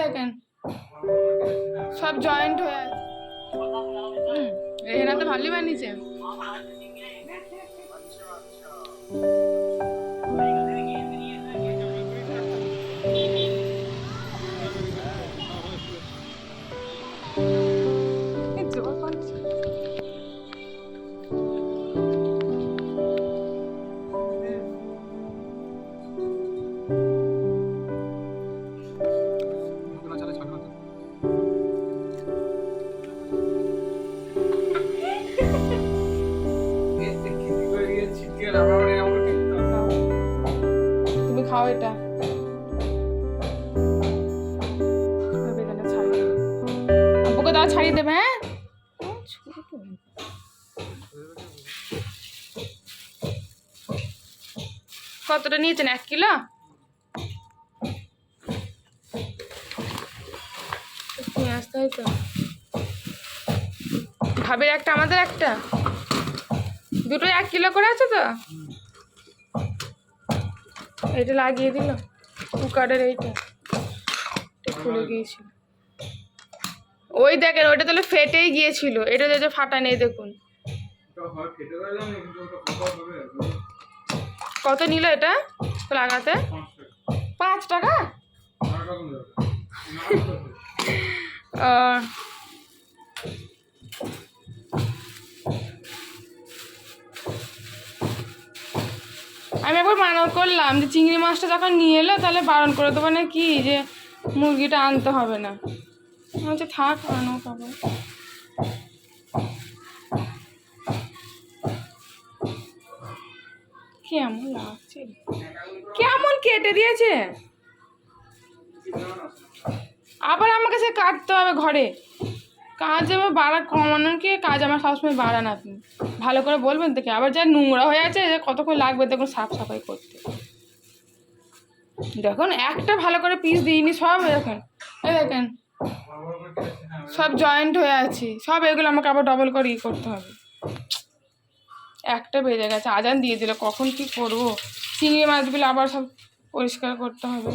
দেখেন। সব জয়েন্ট হয়ে আছে। হুম তো ভালোই বানিয়েছে। খাও এটা। আব্বুকে দাও ছাড়িয়ে দেবে হ্যাঁ? কতটা নিয়েছেন? এক কিলো? আসতে হয় তো। ভাবের একটা, আমাদের একটা। দুটো এক কিলো করে আছে তো? এটা লাগিয়ে দিল। কুকারের এইটা। খুলে গিয়েছিল। ওই দেখেন ওইটা তাহলে ফেটেই গিয়েছিল। এটা যে ফাটা নেই দেখুন। কত নিল এটা লাগাতে? পাঁচ টাকা। আহ, আমি একবার মানা করলাম, যে চিংড়ি মাছটা যখন নিয়ে এলো, তাহলে বারণ করে দেবো না কি, যে মুরগিটা আনতে হবে না। বলছি, থাক আনো খাব কেমন লাগছে? কেমন কেটে দিয়েছে? আবার আমাকে সে কাটতে হবে ঘরে। কাজ আমার বাড়া কমানোর কি কাজ? আমার সবসময় বাড়ান আপনি ভালো করে বলবেন কি আবার যা নোংরা হয়ে আছে, যে কতক্ষণ লাগবে দেখুন সাফ সাফাই করতে। দেখুন, একটা ভালো করে পিস দিইনি, সব দেখুন। এই দেখেন, সব জয়েন্ট হয়ে আছে। সব এগুলো আমাকে আবার ডবল করে ই করতে হবে। একটা বেজে গেছে। আজান দিয়ে দিল। কখন কি করব? চিংড়ি মাছগুলো আবার সব পরিষ্কার করতে হবে।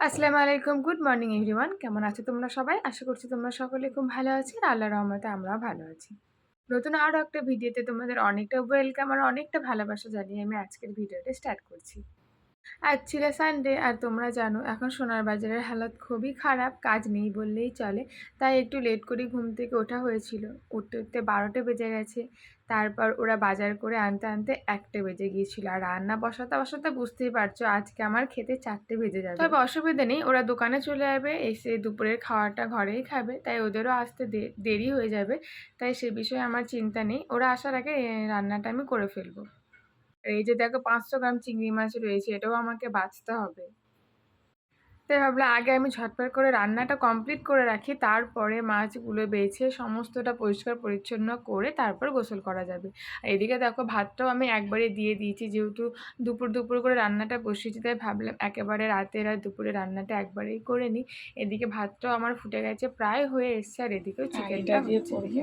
আসসালামু আলাইকুম গুড মর্নিং এভরিওয়ান কেমন আছো তোমরা সবাই? আশা করছি তোমরা সকলে খুব ভালো আছি আর আল্লাহ রহমতে আমরাও ভালো আছি। নতুন আরও একটা ভিডিওতে তোমাদের অনেকটা ওয়েলকাম আর অনেকটা ভালোবাসা জানিয়ে আমি আজকের ভিডিওটা স্টার্ট করছি। আজ ছিল সানডে আর তোমরা জানো, এখন সোনার বাজারের হালত খুবই খারাপ, কাজ নেই বললেই চলে, তাই একটু লেট করে ঘুম থেকে ওঠা হয়েছিল। উঠতে উঠতে বারোটা বেজে গেছে, তারপর ওরা বাজার করে আনতে আনতে একটা বেজে গিয়েছিল, আর রান্না বসাতে বসাতে বুঝতেই পারছ, আজকে আমার খেতে চারটে বেজে যাবে। তবে অসুবিধা নেই, ওরা দোকানে চলে যাবে, এসে দুপুরের খাওয়াটা ঘরেই খাবে, তাই ওদেরও আসতে দেরি হয়ে যাবে, তাই সে বিষয়ে আমার চিন্তা নেই, ওরা আসার আগে রান্নাটা আমি করে ফেলব। এই যে দেখো পাঁচশো গ্রাম চিংড়ি মাছ রয়েছে এটাও আমাকে বাঁচতে হবে। তাই ভাবলাম আগে আমি ঝটপট করে রান্নাটা কমপ্লিট করে রাখি তারপরে মাছগুলো বেছে সমস্তটা পরিষ্কার পরিচ্ছন্ন করে তারপর গোসল করা যাবে। আর এদিকে দেখো ভাতটাও আমি একবারে দিয়ে দিয়েছি যেহেতু দুপুর দুপুর করে রান্নাটা বসিয়েছি তাই ভাবলাম একেবারে রাতের আর দুপুরে রান্নাটা একবারেই করে নিই। এদিকে ভাতটাও আমার ফুটে গেছে প্রায় হয়ে এসছে আর এদিকেও চিকেনটা দিয়ে করব।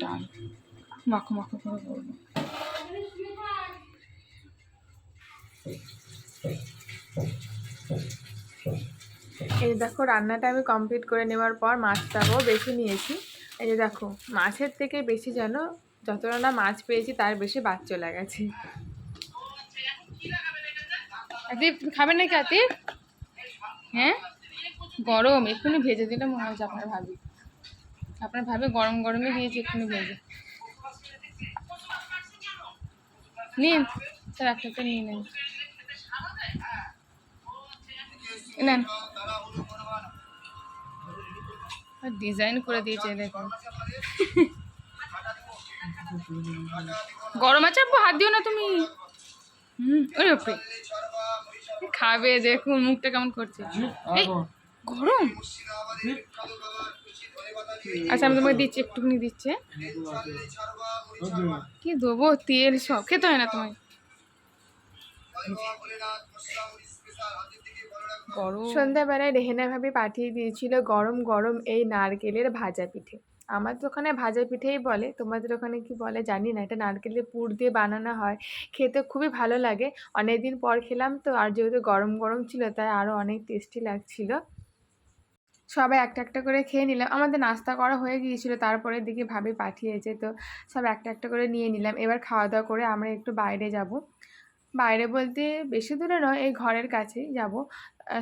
ডাল মাখো মাখো করে করব। এই দেখো রান্নাটা আমি কমপ্লিট করে নেওয়ার পর মাছটাকেও বেছে নিয়েছি। এই যে দেখো, মাছের থেকে বেশি যেন যতটা না মাছ পেয়েছি তার বেশি বাদ চলে গেছে আতিফ খাবেন নাকি আতিফ? হ্যাঁ? গরম, এক্ষুনি ভেজে দিলে মনে হচ্ছে আপনার ভাবি। আপনার ভাবি গরম গরমে দিয়েছি, এক্ষুনি ভেজে। নিন একটা নিয়ে নেন। নেন ডিজাইন করে দিয়েছে দেখুন গরম আছে আব্বু হাত দিও না তুমি। হুম ওরে বাপরে। খাবে দেখুন মুখটা কেমন করছে। এই, গরম? আচ্ছা আমি তোমাকে দিচ্ছি একটুখানি দিচ্ছে কি দেবো তেল সব খেতে হয় না তোমায়। গরম। সন্ধ্যাবেলায় রেহেনা ভাবি পাঠিয়ে দিয়েছিল গরম গরম এই নারকেলের ভাজা পিঠে। আমাদের ওখানে ভাজা পিঠেই বলে, তোমাদের ওখানে কি বলে জানি না, এটা নারকেলের পুর দিয়ে বানানো হয়। খেতে খুবই ভালো লাগে। অনেক দিন পর খেলাম তো, আর যেহেতু গরম গরম ছিল, তাই আরও অনেক টেস্টি লাগছিল। সবাই একটা একটা করে খেয়ে নিলাম। আমাদের নাস্তা করা হয়ে গিয়েছিল, তারপরে দিকে ভাবি পাঠিয়েছে, তো সব একটা একটা করে নিয়ে নিলাম। এবার খাওয়া দাওয়া করে আমরা একটু বাইরে যাব। বাইরে বলতে বেশি দূরে নয়, এই ঘরের কাছেই যাব।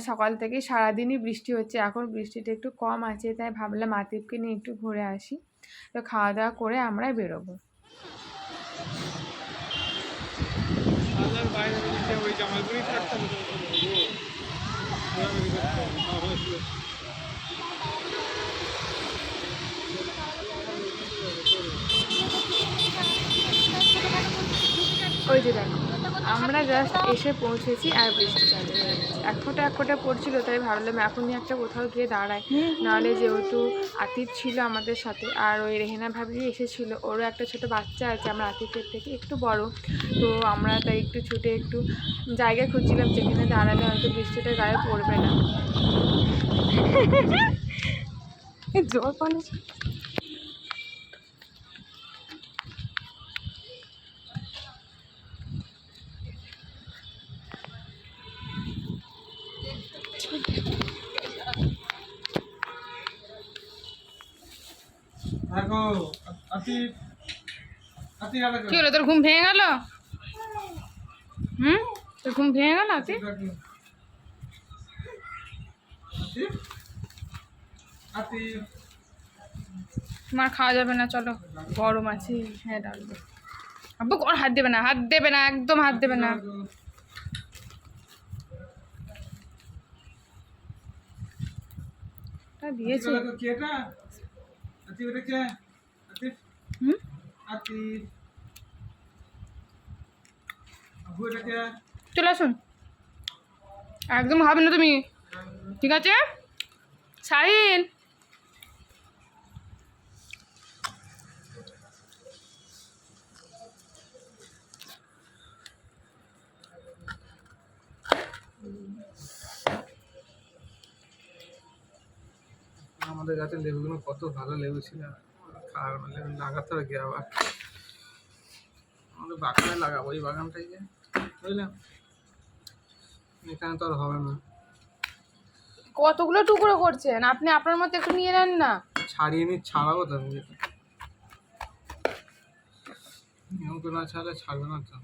সকাল থেকে সারাদিনই বৃষ্টি হচ্ছে, এখন বৃষ্টিটা একটু কম আছে, তাই ভাবলাম আতিফকে নিয়ে একটু ঘুরে আসি। তো খাওয়া দাওয়া করে আমরা বেরোবো। ওই যে দেখো। আমরা জাস্ট এসে পৌঁছেছি আর বৃষ্টি চালু হয়ে গেছে। এক ফোঁটা এক ফোঁটা পড়ছিল, তাই ভাবলাম এখনই একটা কোথাও গিয়ে দাঁড়াই। নাহলে যেহেতু আতিফ ছিল আমাদের সাথে, আর ওই রেহেনা ভাবি এসেছিল, ওরও একটা ছোট বাচ্চা আছে, আমরা আতিফের থেকে একটু বড়। তো আমরা তাই একটু ছুটে একটু জায়গা খুঁজছিলাম, যেখানে দাঁড়ালে হয়তো বৃষ্টিটা গায়ে পড়বে না। জল পানি কি হলো তোর ঘুম ভেঙে গেল? হুম? তোর ঘুম ভেঙে গেল আতি তোমার খাওয়া যাবে না চলো। গরম আছে হ্যাঁ ডালবো আব্বু ওর হাত দেবে না হাত দেবে না একদম হাত দেবে না। দিয়েছে। চলে আসুন। একদম হবে না তুমি। ঠিক আছে? সাহিল আমাদের গাছের লেবুগুলো কত ভালো লেবু ছিল। খাওয়ার লেবু লাগাতে হবে কি আবার আমাদের বাগানে লাগাবো ওই বাগানটাই যে বুঝলাম এখানে তো আর হবে না। কতগুলো টুকরো করছেন? আপনি আপনার মতো একটু নিয়ে নেন না। ছাড়িয়ে নিয়ে ছাড়াবো তো আমি। এমন না ছাড়লে ছাড়বে না তো।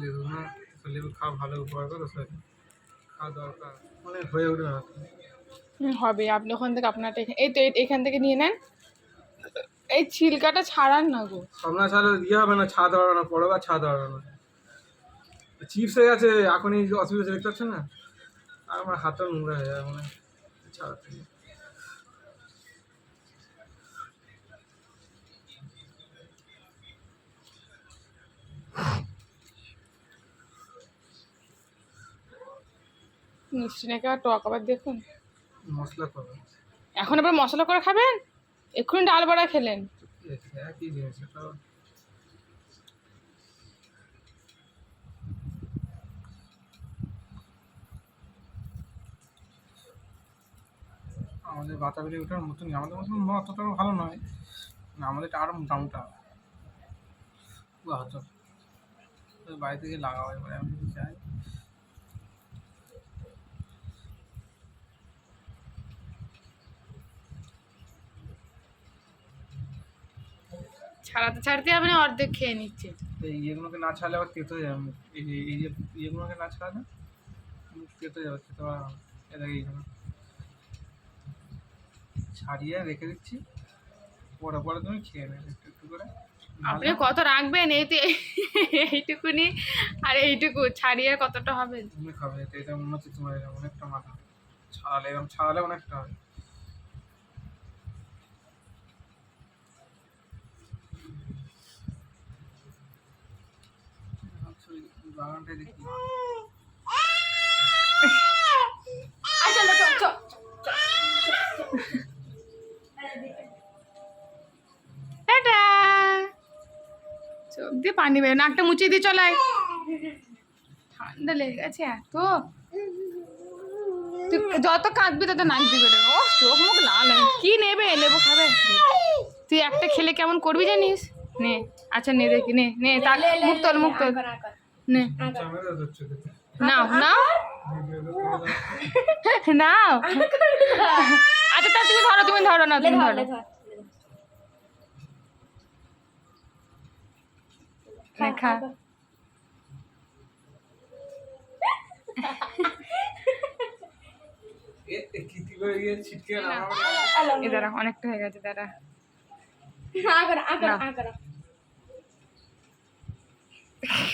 লেবু না লেবু খাওয়া ভালো উপকার করো স্যার খাওয়া দরকার। মানে হয়ে উঠবে না। হবে। আপনি ওখান থেকে আপনারটা এই তো এখান থেকে নিয়ে নেন। এই ছিলকাটা ছাড়ান না গো। সব না ছাড়লে ইয়ে হবে না ছাদ হবে না আর ছাদ হবে না চিপস হয়ে গেছে এখনই অসুবিধা দেখতে পাচ্ছেন না? আর আমার হাতটা নোংরা হয়ে যাবে মানে ছাড়াতে। মিষ্টি নাকি আর টক আবার দেখুন। মশলা করবে এখন আবার মশলা করে খাবেন? এক্ষুনি ডাল বড়া খেলেন। আমাদের বাতাবিলি ওঠার মতনই আমাদের মতন অতটাও ভালো নয় না আমাদের আরও মোটা মোটা হয়তো ওই বাড়ি থেকে লাগাবো এবারে আমি যদি চাই। ছাড়াতে ছাড়তে আপনি অর্ধেক খেয়ে নিচ্ছে। তো ইয়েগুলোকে না ছাড়লে আবার তেতো যাবে। এই যে এই যে ইয়েগুলোকে না ছাড়ালে তেতো যাবে খেতে পারা এ দেখে এইগুলো ছাড়িয়ে রেখে দিচ্ছি। পরে পরে তুমি খেয়ে নেবে একটু একটু করে। আপনি কত রাখবেন এই তো এইটুকুনি? আর এইটুকু ছাড়িয়ে কতটা হবে? তুমি খাবে এটা এটা মনে হচ্ছে তোমার অনেকটা মাথা। ছাড়ালে এরকম ছাড়ালে অনেকটা হবে। বাগানটায় দেখি। দিয়ে পানি বেরো নাকটা মুছিয়ে দিয়ে চলাই ঠান্ডা লেগে গেছে এত। তুই যত কাঁদবি, তত নাচবি করে ও চোখ মুখ লাল কি নেবে? লেবু খাবে? তুই একটা খেলে কেমন করবি জানিস? নে। আচ্ছা নে দেখি, নে নে তাক মুখ তোল মুখ তোল। নে। নাও নাও। নাও। আচ্ছা তা তুমি ধরো তুমি ধরো না তুমি ধরো খা। এ দাঁড়া অনেকটা হয়ে গেছে দাঁড়া। আগে আগে না।